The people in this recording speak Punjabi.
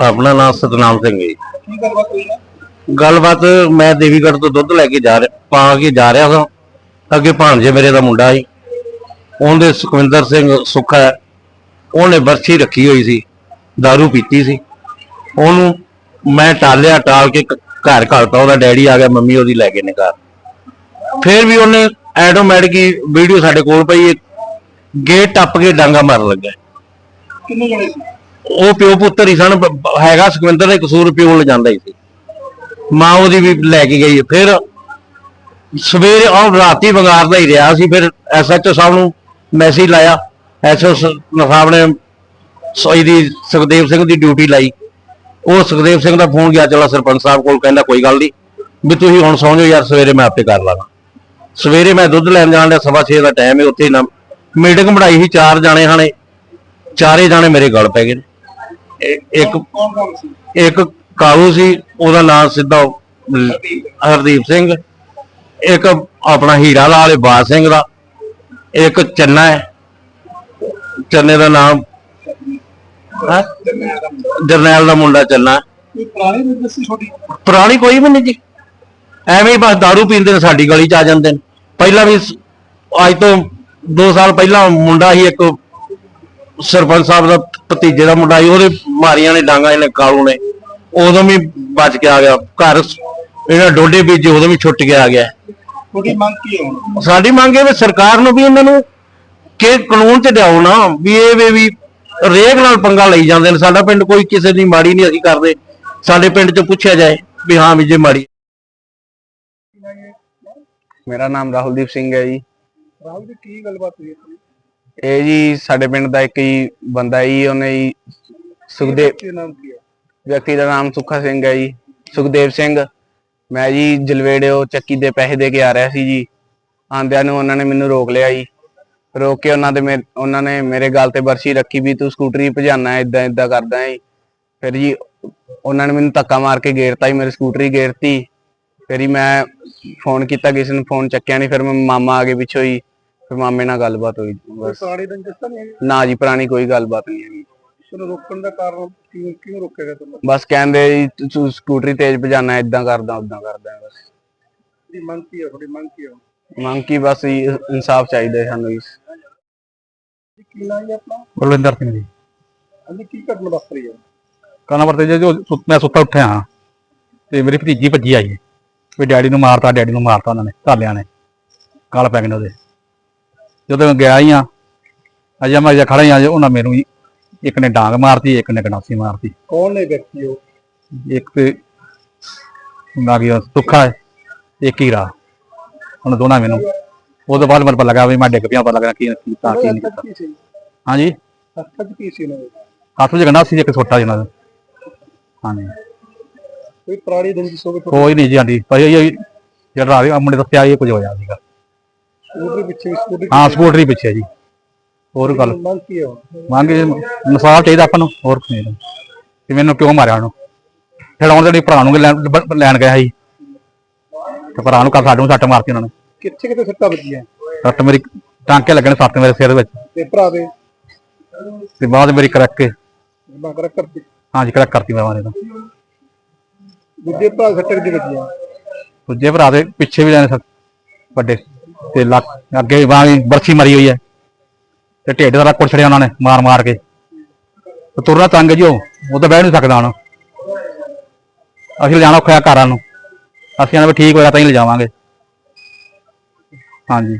ਆਪਣਾ ਨਾਮ ਸਤਨਾਮ ਸਿੰਘ ਹੈ ਜੀ। ਕੀ ਗੱਲਬਾਤ ਹੋਈ ਹੈ ਗੱਲਬਾਤ ਮੈਂ ਦੇਵੀਗੜ੍ਹ ਤੋਂ ਦੁੱਧ ਲੈ ਕੇ ਜਾ ਰਿਹਾ, ਪਾ ਕੇ ਜਾ ਰਿਹਾ ਸਾਂ ਅੱਗੇ ਭਾਣਜੇ ਮੇਰੇ ਦਾ ਮੁੰਡਾ ਸੀ। ਉਹਦੇ ਸੁਖਵਿੰਦਰ ਸਿੰਘ ਸੁੱਖਾ ਉਹਨੇ ਬਰਛੀ ਰੱਖੀ ਹੋਈ ਸੀ दारू ਪੀਤੀ ਸੀ। ਉਹਨੂੰ ਮੈਂ ਟਾਲਿਆ, ਟਾਲ ਕੇ ਕ- ਘਰ ਘਲਤਾ। ਉਹਦਾ ਡੈਡੀ ਆ ਗਿਆ, ਮੰਮੀ ਉਹਦੀ ਲੈ ਕੇ ਨੇ ਘਰ। ਫਿਰ ਵੀ ਉਹਨੇ ਐਟੋਮੈਟਿਕ ਹੀ ਵੀਡੀਓ ਸਾਡੇ ਕੋਲ ਪਈ ਗੇਟ ਟੱਪ ਕੇ ਡਾਂਗਾ ਮਾਰਨ ਲੱਗਾ। ਕਿੰਨੇ ਜਣੇ ਸੀ? ਉਹ ਪਿਓ ਪੁੱਤਰ ਹੀ ਸਨ, ਬ- ਹੈਗਾ ਸੁਖਵਿੰਦਰ ਦਾ ਕਸੂਰ ਪਿਓ ਨੂੰ ਲਿਜਾਂਦਾ ਹੀ ਸੀ। ਮਾਂ ਉਹਦੀ ਵੀ ਲੈ ਕੇ ਗਈ। ਫਿਰ ਸਵੇਰੇ ਉਹ ਰਾਤੀ ਵੰਗਾਰਦਾ ਹੀ ਰਿਹਾ ਸੀ। ਫਿਰ ਐਸਐਚਓ ਸਾਹਿਬ ਨੂੰ ਮੈਸੇਜ ਲਾਇਆ। ਐਸਓ ਸਾਹਿਬ ਨੇ ਸੋਈ ਦੀ ਸੁਖਦੇਵ ਸਿੰਘ ਦੀ ਡਿਊਟੀ ਲਾਈ। ਉਹ ਸੁਖਦੇਵ ਸਿੰਘ ਦਾ ਫੋਨ ਗਿਆ, ਚਲਾ ਸਰਪੰਚ ਸਾਹਿਬ ਕੋਲ ਕਹਿੰਦਾ, ਕੋਈ ਗੱਲ ਨਹੀਂ ਵੀ ਤੁਸੀਂ ਹੁਣ ਸੌਂ ਜਾਓ ਯਾਰ, ਸਵੇਰੇ ਮੈਂ ਆਪੇ ਕਰ ਲਾਂਗਾ। ਸਵੇਰੇ ਮੈਂ ਦੁੱਧ ਲੈਣ ਜਾਣ ਦਾ ਸਵਾ ਛੇ ਦਾ ਟਾਈਮ ਹੈ ਉੱਥੇ ਨਾ। ਮੀਟਿੰਗ ਬਣਾਈ ਸੀ, ਚਾਰ ਜਾਣੇ ਹਾਣੇ, ਚਾਰੇ ਜਾਣੇ ਮੇਰੇ ਗਲ ਪੈ ਗਏ ਨੇ। ਇੱਕ ਕੌਣ ਕੌਣ ਸੀ? ਇੱਕ ਕਾਲੂ ਸੀ ਉਹਦਾ ਨਾਮ ਸਿੱਧਾ ਲ- ਹਰਦੀਪ ਸਿੰਘ। ਇੱਕ ਆਪਣਾ ਹੀਰਾ ਲਾਲ ਬਾਦ ਸਿੰਘ ਦਾ। ਇੱਕ ਚੰਨਾ ਹੈ। ਚੰਨੇ ਦਾ ਨਾਮ ਹੈ? ਜਰਨੈਲ ਦਾ ਮੁੰਡਾ। ਚੰਨਾ ਕੋਈ ਪੁਰਾਣੀ ਬਿਜ਼ਨਸ ਸੀ ਛੋਟੀ ਪੁਰਾਣੀ ਕੋਈ ਵੀ ਨਹੀਂ ਜੀ। ਐਵੇਂ ਹੀ ਬਸ दारू ਪੀਂਦੇ ਨੇ ਸਾਡੀ ਗਲੀ ਚ ਆ ਜਾਂਦੇ ਨੇ। ਪਹਿਲਾਂ ਵੀ ਸ- ਅੱਜ ਤੋਂ 2 ਸਾਲ ਪਹਿਲਾਂ ਮੁੰਡਾ ਸੀ ਇੱਕ ਸਰਪੰਚ ਸਾਹਿਬ ਦਾ ਭਤੀਜੇ ਦਾ ਮੁੰਡਾ ਸੀ ਉਹਦੇ ਮਾਰੀਆਂ ਨੇ ਡਾਂਗਾ ਇਹਨੇ ਕਾਲੂ ਨੇ। ਉਦੋਂ ਵੀ ਬਚ ਕੇ ਆ ਗਿਆ ਘਰ ਇਹਨਾਂ ਡੋਡੇ ਬੀਜੇ ਉਦੋਂ ਵੀ ਛੁੱਟ ਕੇ ਆ ਗਿਆ। ਤੁਹਾਡੀ ਮੰਗ ਕੀ ਹੈ ਹੁਣ? ਸਾਡੀ ਮੰਗ ਹੈ ਵੀ ਸਰਕਾਰ ਨੂੰ ਵੀ ਇਹਨਾਂ ਨੂੰ ਕਿ ਕਾਨੂੰਨ ਤੇ ਲਿਆਓ ਨਾ ਵੀ ਇਹ ਵੀ ਵੀ ਰੇਗ ਨਾਲ ਪੰਗਾ ਲਈ ਜਾਂਦੇ ਨੇ। ਸਾਡਾ ਪਿੰਡ ਕੋਈ ਕਿਸੇ ਦੀ ਮਾੜੀ ਨਹੀਂ ਅਸੀਂ ਕਰਦੇ। ਸਾਡੇ ਪਿੰਡ ਚ ਪੁੱਛਿਆ ਜਾਏ ਵੀ ਹਾਂ ਵੀ ਜੇ ਮਾੜੀ ਮੇਰਾ ਨਾਮ ਰਾਹੁਲਦੀਪ ਸਿੰਘ ਹੈ ਜੀ। ਰਾਹੁਲ ਜੀ ਕੀ ਗੱਲਬਾਤ ਹੋਈ ਹੈ? ਇਹ ਜੀ ਸਾਡੇ ਪਿੰਡ ਦਾ ਇੱਕ ਹੀ ਬੰਦਾ ਜੀ ਉਹਨੇ ਜੀ ਸੁਖਦੇਵ ਕੀ ਨਾਮ ਕੀ ਹੈ? ਵਿਅਕਤੀ ਦਾ ਨਾਮ ਸੁੱਖਾ ਸਿੰਘ ਹੈ ਜੀ ਸੁਖਦੇਵ ਸਿੰਘ। ਮੈਂ ਜੀ ਜਲਵੇੜਿਓ ਚੱਕੀ ਦੇ ਪੈਸੇ ਦੇ ਕੇ ਆ ਰਿਹਾ ਸੀ ਜੀ। ਆਂਦਿਆਂ ਨੂੰ ਉਹਨਾਂ ਨੇ ਮੈਨੂੰ ਰੋਕ ਲਿਆ ਜੀ। ਰੋਕ ਕੇ ਉਹਨਾਂ ਦੇ ਮੇ- ਉਹਨਾਂ ਨੇ ਮੇਰੇ ਗਲ ਤੇ ਬਰਸ਼ੀ ਰੱਖੀ ਵੀ ਤੂੰ ਸਕੂਟਰੀ ਭਜਾਨਾ ਹੈ ਇਦਾਂ ਇਦਾਂ ਕਰਦਾ ਹੈ ਜੀ। ਫਿਰ ਜੀ ਉਹਨਾਂ ਨੇ ਮੈਨੂੰ ਧੱਕਾ ਮਾਰ ਕੇ ਗੇਰਤਾ ਜੀ ਮੇਰੀ ਸਕੂਟਰੀ ਗੇਰਤੀ। ਫਿਰ ਜੀ ਮੈਂ ਫੋਨ ਕੀਤਾ ਕਿਸੇ ਨੂੰ ਫੋਨ ਚੱਕਿਆ ਨਹੀਂ ਫਿਰ ਮੈਂ ਮਾਮਾ ਆ ਗਏ ਪਿੱਛੋਂ ਹੀ ਫਿਰ ਮਾਮੇ ਨਾਲ ਗੱਲਬਾਤ ਹੋਈ ਬਸ। ਪੁਰਾਣੀ ਰੰਜਿਸ਼ ਤਾਂ ਨਹੀਂ ਨਾ ਜੀ ਪੁਰਾਣੀ ਕੋਈ ਗੱਲਬਾਤ ਨਹੀਂ ਹੈਗੀ। ਤੁਹਾਨੂੰ ਰੋਕਣ ਦਾ ਕਾਰਨ ਕਿਉਂ ਕਿਉਂ ਰੋਕਿਆ ਗਿਆ ਤੁਹਾਨੂੰ? ਬਸ ਕਹਿੰਦੇ ਜੀ ਤੂੰ- ਸਕੂਟਰੀ ਤੇਜ਼ ਭਜਾਨਾ ਇਦਾਂ ਕਰਦਾ ਉਦਾਂ ਕਰਦਾ ਬਸ। ਦੀ ਮੰਗ ਕੀ ਹੈ ਤੁਹਾਡੀ ਮੰਗ ਕੀ ਹੈ ਮੰਗ ਕੀ ਬਸ ਇਨਸਾਫ ਚਾਹੀਦਾ ਹੈ ਸਾਨੂੰ ਜੀ ਜੀ, ਕੀ ਨਾਮ ਹੈ ਆਪਣਾ? ਬਲਵਿੰਦਰ ਸਿੰਘ ਜੀ। ਹਾਂਜੀ ਕੀ ਘਟਨਾ ਵਾਪਰ ਹੈ? ਕਾਨਾ ਵਰਤੇ ਜੇ ਜੋ ਮੈਂ ਸੁੱਤਾ ਉੱਠਿਆ ਹਾਂ। ਤੇ ਮੇਰੀ ਭਤੀਜੀ ਭੱਜੀ ਆਈ ਹੈ। ਵੀ ਡੈਡੀ ਨੂੰ ਮਾਰਤਾ ਡੈਡੀ ਨੂੰ ਮਾਰਤਾ ਉਹਨਾਂ ਨੇ ਘਰਲਿਆਂ ਨੇ। ਗਲ ਪੈ ਗਏ ਉਹਦੇ। ਜਦੋਂ ਮੈਂ ਗਿਆ ਹੀ ਆ ਅਜਾ ਮੈਂ ਅਜਾ ਖੜਾ ਹੀ ਆ ਉਹਨਾਂ ਮੈਨੂੰ ਹੀ ਇੱਕ ਨੇ ਡਾਂਗ ਮਾਰਤੀ ਇੱਕ ਨੇ ਗਨਾਸੀ ਮਾਰਤੀ। ਕੌਣ ਨੇ ਵਿਅਕਤੀ ਉਹ? ਇੱਕ ਤੇ ਨਾ ਗਿਆ ਸੁੱਖਾ ਹੈ ਇੱਕ ਹੀਰਾ। ਉਹਨਾਂ ਦੋਨਾਂ ਮੈਨੂੰ। ਉਹ ਤੋਂ ਬਾਅਦ ਮੈਨੂੰ ਪਤਾ ਲੱਗਾ ਵੀ ਮੈਂ ਡਿੱਗ ਪਿਆ ਪਤਾ ਲੱਗਾ ਕੀ ਕੀਤਾ ਕੀ ਨਹੀਂ ਕੀਤਾ। ਹਾਂਜੀ? ਹੱਥ ਚ ਕੀ ਸੀ ਉਹਨਾਂ ਦੇ? ਹੱਥ ਵਿੱਚ ਇੱਕ ਛੋਟਾ ਜਿਹਾ ਦਾ। ਹਾਂਜੀ। ਕੋਈ ਪੁਰਾਣੀ ਹੋਵੇ ਤੁਹਾਡੀ ਕੋਈ ਨਹੀਂ ਜੀ ਆਂਦੀ ਭਾਈ ਇਹ ਜਿਹੜਾ ਰਾਤ ਮੁੰਡੇ ਦੱਸਿਆ ਇਹ ਕੁਝ ਹੋਇਆ ਸੀਗਾ। ਸਕੂਟਰੀ ਪਿੱਛੇ ਸਕੂਟਰੀ ਹਾਂ ਸਕੂਟਰੀ ਪਿੱਛੇ ਜੀ। ਹੋਰ ਗੱਲ। ਮੰਗ ਕੀ ਹੈ? ਮੰਗੇ ਇਨਸਾਫ ਚਾਹੀਦਾ ਆਪਾਂ ਨੂੰ ਹੋਰ ਕੁਛ ਨਹੀਂ। ਕਿ ਮੈਨੂੰ ਕਿਉਂ ਮਾਰਿਆ ਉਹਨੂੰ? ਆਉਣ ਦੇ ਭਰਾ ਨੂੰ ਲੈਣ ਗਿਆ ਸੀ। ਤੇ ਭਰਾ ਨੂੰ ਕੱਲ ਸਾਡੇ ਨੂੰ ਸੱਟ ਮਾਰਤੀ ਉਹਨਾਂ ਨੇ। ਕਿੱਥੇ ਕਿੱਥੇ ਸੱਟਾਂ ਵੱਜੀਆਂ? ਸੱਟ ਮੇਰੀ ਟਾਂਕੇ ਲੱਗਣੇ ਸੱਤ ਮੇਰੇ ਸਿਰ ਵਿੱਚ। ਤੇ ਭਰਾ ਦੇ? ਤੇ ਬਾਅਦ ਮੇਰੀ ਕਰਕ ਕੇ ਮਗਰ ਕਰਤੀ। ਹਾਂਜੀ ਕਰਕ ਕਰਤੀ ਮੈਂ ਮਾਰੇ ਤਾਂ ਦੂਜੇ ਭਰਾ ਸੱਟਾਂ ਕਿੱਥੇ ਵੱਜੀਆਂ? ਦੂਜੇ ਭਰਾ ਦੇ ਪਿੱਛੇ ਵੀ ਲੈਣੇ ਵੱਡੇ। ਤੇ ਲੱਕ ਅੱਗੇ ਬਾਹ ਵੀ ਬਰਛੀ ਮਰੀ ਹੋਈ ਹੈ। ਤੇ ਢਿੱਡ ਦਾ ਲੱਕ ਛੜਿਆ ਉਹਨਾਂ ਨੇ ਮਾਰ ਮਾਰ ਕੇ। ਤੇ ਤੁਰਨਾ ਤੰਗ ਜੀ ਉਹ। ਉਹ ਤਾਂ ਬਹਿ ਨਹੀਂ ਸਕਦਾ ਹੁਣ। ਅਸੀਂ ਲਿਜਾਣਾ ਔਖਾ ਘਰਾਂ ਨੂੰ। ਅਸੀਂ ਕਹਿੰਦੇ ਵੀ ਠੀਕ ਹੋਇਆ ਤਾਂ ਹੀ ਲਿਜਾਵਾਂਗੇ ਹਾਂਜੀ।